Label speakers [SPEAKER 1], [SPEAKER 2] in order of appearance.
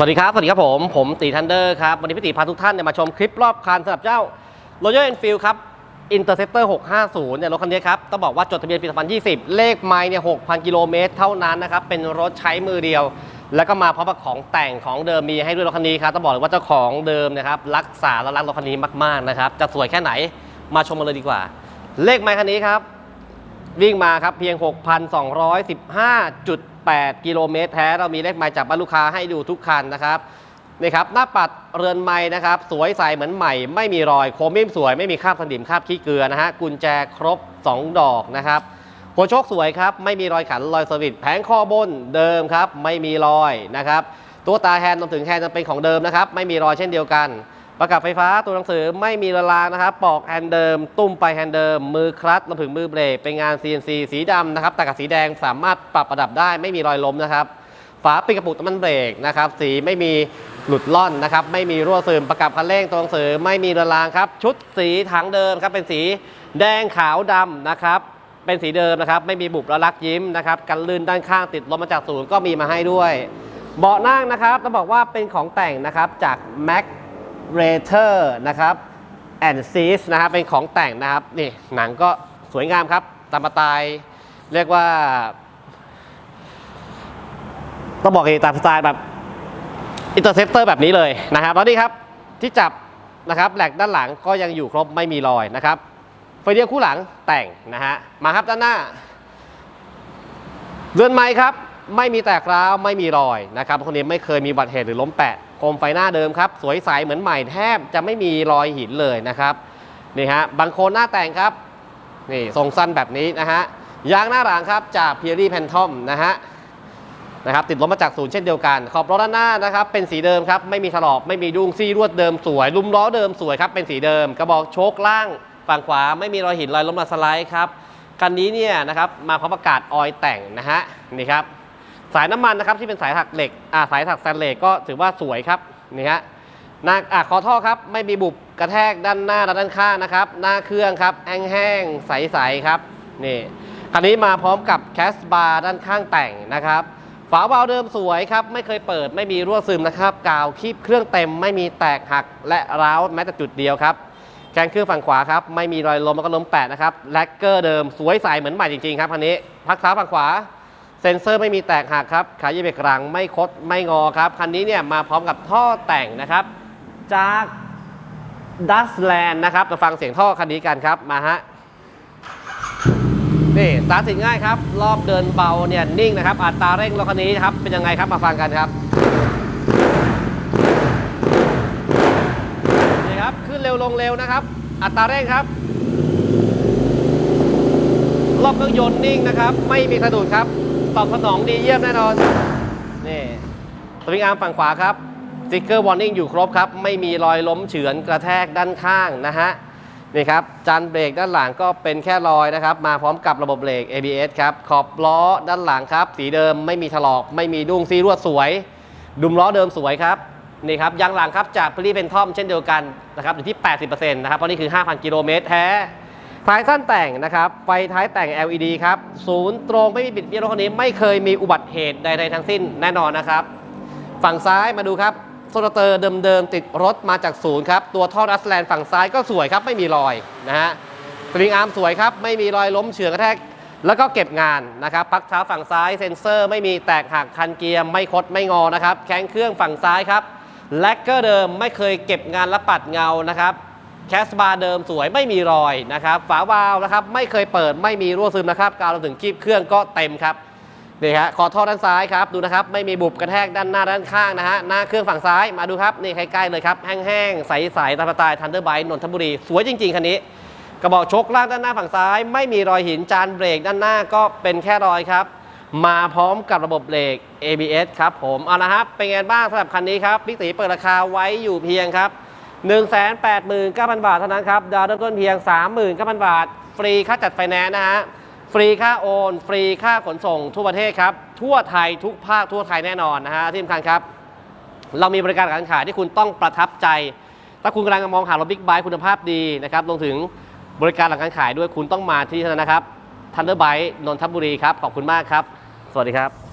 [SPEAKER 1] สวัสดีครับ สวัสดีครับผม ผมตีทันเดอร์ครับ วันนี้พี่ตีพาทุกท่านเนี่ยมาชมคลิปรอบคันสำหรับเจ้า Royal Enfield ครับ Interceptor 650 เนี่ยรถคันนี้ครับ ต้องบอกว่าจดทะเบียนปี 2020 เลขไมล์เนี่ย 6,000 กิโลเมตรเท่านั้นนะครับ เป็นรถใช้มือเดียว แล้วก็มาพร้อมกับของแต่งของเดิมมีให้ด้วยรถคันนี้ครับ ต้องบอกเลยว่าเจ้าของเดิมนะครับรักษาและรักรถคันนี้มากๆนะครับ จะสวยแค่ไหนมาชมกันเลยดีกว่า เลขไมล์คันนี้ครับ วิ่งมาครับเพียง 6,215.8 กิโลเมตรแท้ เรามีเลขไมล์จากบ้านลูกค้าให้ดูทุกคันนะครับนี่ครับหน้าปัดเรือนไม้นะครับ สวยใสเหมือนใหม่ ไม่มีรอยโครเมียมสวยไม่มีคราบสนิมคราบขี้เกลือนะฮะกุญแจครบ 2 ดอกนะครับหัวโชคสวยครับไม่มีรอยขันรอยสวิตช์แผงคอบนเดิมครับไม่มีรอยนะครับตัวตาแฮนด์รวมถึงแฮนด์จะเป็นของเดิมนะครับไม่มีรอยเช่นเดียวกัน ประกับไฟฟ้าตัวหนังสือไม่มีละลางนะครับ ปอกแฮนด์เดิม ตุ้มไปแฮนด์เดิม มือคลัตช์รวมถึงมือเบรก เป็นงาน CNC สีดำนะครับ แต่กับสีแดงสามารถปรับประดับได้ไม่มีรอยล้มนะครับ ฝาปิดกระปุกน้ำมันเบรกนะครับ สีไม่มีหลุดล่อนนะครับ ไม่มีรั่วซึม ประกับคันเร่งตัวหนังสือไม่มีละลางครับ ชุดสีถังเดิมครับ เป็นสีแดงขาวดำนะครับ เป็นสีเดิมนะครับ ไม่มีบุบและลักยิ้มนะครับ กันลื่นด้านข้างติดลมมาจากศูนย์ก็มีมาให้ด้วย เบาะนั่งนะครับต้องบอกว่าเป็นของแต่งนะครับจาก Mac r a t e r นะครับ and s e a s นะครับเป็นของแต่งนะครับนี่หนังก็สวยงามครับตามสไตล์เรียกว่า ต้องบอกเองตามสไตล์แบบอินเตอร์เซปเตอร์แบบนี้เลยนะครับแล้วนี่ครับที่จับนะครับแหลกด้านหลังก็ยังอยู่ครบไม่มีรอยนะครับไฟเดียวคู่หลังแต่งนะฮะมาครับด้านหน้าเรือนไม้ครับ ไม่มีแตกร้าวไม่มีรอยนะครับคนนี้ไม่เคยมีบัติเหตุหรือล้มแปะ โคมไฟหน้าเดิมครับ สวยใสเหมือนใหม่แทบจะไม่มีรอยหินเลยนะครับนี่ฮะบางโคนหน้าแต่งครับนี่ทรงสั้นแบบนี้นะฮะยางหน้าหลังครับจากเพียรี่แพนทอมนะฮะนะครับติดลมมาจากศูนย์เช่นเดียวกัน ขอบล้อด้านหน้านะครับเป็นสีเดิมครับไม่มีถลอกไม่มีดุ้งซี่รวดเดิมสวย ลุมล้อเดิมสวยครับเป็นสีเดิม กระบอกโชคล่างฝั่งขวาไม่มีรอยหินรอยล้มมาสไลด์ครับคันนี้เนี่ยนะครับมาพร้อมประกาศออยแต่งนะฮะนี่ครับ สายน้ำมันนะครับที่เป็นสายถักเหล็กอ่าสายถักสแตนเลสก็ถือว่าสวยครับนี่ฮะหน้าอ่าคอท่อครับไม่มีบุบกระแทกด้านหน้าและด้านข้างนะครับ หน้าเครื่องครับแห้งๆใสๆครับนี่คันนี้มาพร้อมกับแคสบาร์ด้านข้างแต่งนะครับฝาวาลเดิมสวยครับ ไม่เคยเปิดไม่มีรั่วซึมนะครับกาวคีบเครื่องเต็ม ไม่มีแตกหักและร้าวแม้แต่จุดเดียวครับแกนเครื่องฝั่งขวาครับไม่มีรอยลมแล้วก็ล้มแปะนะครับแลกเกอร์เดิมสวยใสเหมือนใหม่จริงๆครับคันนี้พักเท้าฝั่งขวา เซ็นเซอร์ไม่มีแตกหักครับขายีเบรกหลังไม่คดไม่งอครับ คันนี้เนี่ยมาพร้อมกับท่อแต่งนะครับ จากดัสแลนด์นะครับมาฟังเสียงท่อคันนี้กันครับมาฮะนี่สตาร์ทติดง่ายครับ รอบเดินเบาเนี่ยนิ่งนะครับ อัตราเร่งรถคันนี้ครับเป็นยังไงครับมาฟังกันครับนี่ครับขึ้นเร็วลงเร็วนะครับ อัตราเร่งครับ รอบเครื่องยนต์นิ่งนะครับ ไม่มีสะดุดครับ ตอบสนองดีเยี่ยมแน่นอน นี่สวิงอาร์มฝั่งขวาครับสติ๊กเกอร์วอร์นิ่งอยู่ครบครับ ไม่มีรอยล้มเฉือนกระแทกด้านข้างนะฮะ นี่ครับ จานเบรกด้านหลังก็เป็นแค่รอยนะครับ มาพร้อมกับระบบเบรก ABS ครับ ขอบล้อด้านหลังครับ สีเดิมไม่มีถลอก ไม่มีดุ้งซีรวดสวย ดุมล้อเดิมสวยครับ นี่ครับยางหลังครับจากพลีเป็นทอมเช่นเดียวกันนะครับอยู่ที่ 80%นะครับเพราะนี่คือ 5,000 กิโลเมตรแท้ ท้ายสั้นแต่งนะครับ ไฟท้ายแต่ง LED ครับ ศูนย์ตรงไม่มีบิดเบี้ยวรถคันนี้ไม่เคยมีอุบัติเหตุใดๆทั้งสิ้นแน่นอนนะครับ ฝั่งซ้ายมาดูครับโซลเตอร์เดิมๆติดรถมาจากศูนย์ครับ ตัวท่อรัสแลนฝั่งซ้ายก็สวยครับ ไม่มีรอยนะฮะสลิงอาร์มสวยครับ ไม่มีรอยล้มเฉือนกระแทก แล้วก็เก็บงานนะครับ พักเท้าฝั่งซ้ายเซ็นเซอร์ ไม่มีแตกหักคันเกียร์ไม่คดไม่งอนะครับ แข้งเครื่องฝั่งซ้ายครับ แลกเกอร์เดิมไม่เคยเก็บงานและปัดเงานะครับ แคสบาร์เดิมสวยไม่มีรอยนะครับ ฝาวาล์วนะครับไม่เคยเปิดไม่มีรั่วซึมนะครับกาวรวมถึงคีบเครื่องก็เต็มครับนี่ฮะคอท่อด้านซ้ายครับดูนะครับไม่มีบุบกระแทกด้านหน้าด้านข้างนะฮะหน้าเครื่องฝั่งซ้ายมาดูครับนี่ใกล้ๆเลยครับแห้งๆใสๆตามสไตล์ทันเดอร์ไบนนทบุรีสวยจริงๆคันนี้กระบอกชกล่างด้านหน้าฝั่งซ้าย ไม่มีรอยหินจานเบรกด้านหน้าก็เป็นแค่รอยครับ มาพร้อมกับระบบเบรก ABS ครับผมเอาละครับเป็นไงบ้างสำหรับคันนี้ครับพี่ตีเปิดราคาไว้อยู่เพียงครับ 189,000 บาทเท่านั้นครับ ดาวน์เริ่มต้นเพียง 39,000 บาท ฟรีค่าจัดไฟแนนซ์นะฮะ ฟรีค่าโอน ฟรีค่าขนส่งทั่วประเทศครับ ทั่วไทยทุกภาคทั่วไทยแน่นอนนะฮะ ที่สำคัญครับ เรามีบริการการขายที่คุณต้องประทับใจ ถ้าคุณกำลังมองหารถบิ๊กไบค์คุณภาพดีนะครับรวมถึงบริการหลังการขายด้วยคุณต้องมาที่นี่เท่านั้นนะครับทันเดอร์ไบค์นนทบุรีครับ ขอบคุณมากครับ สวัสดีครับ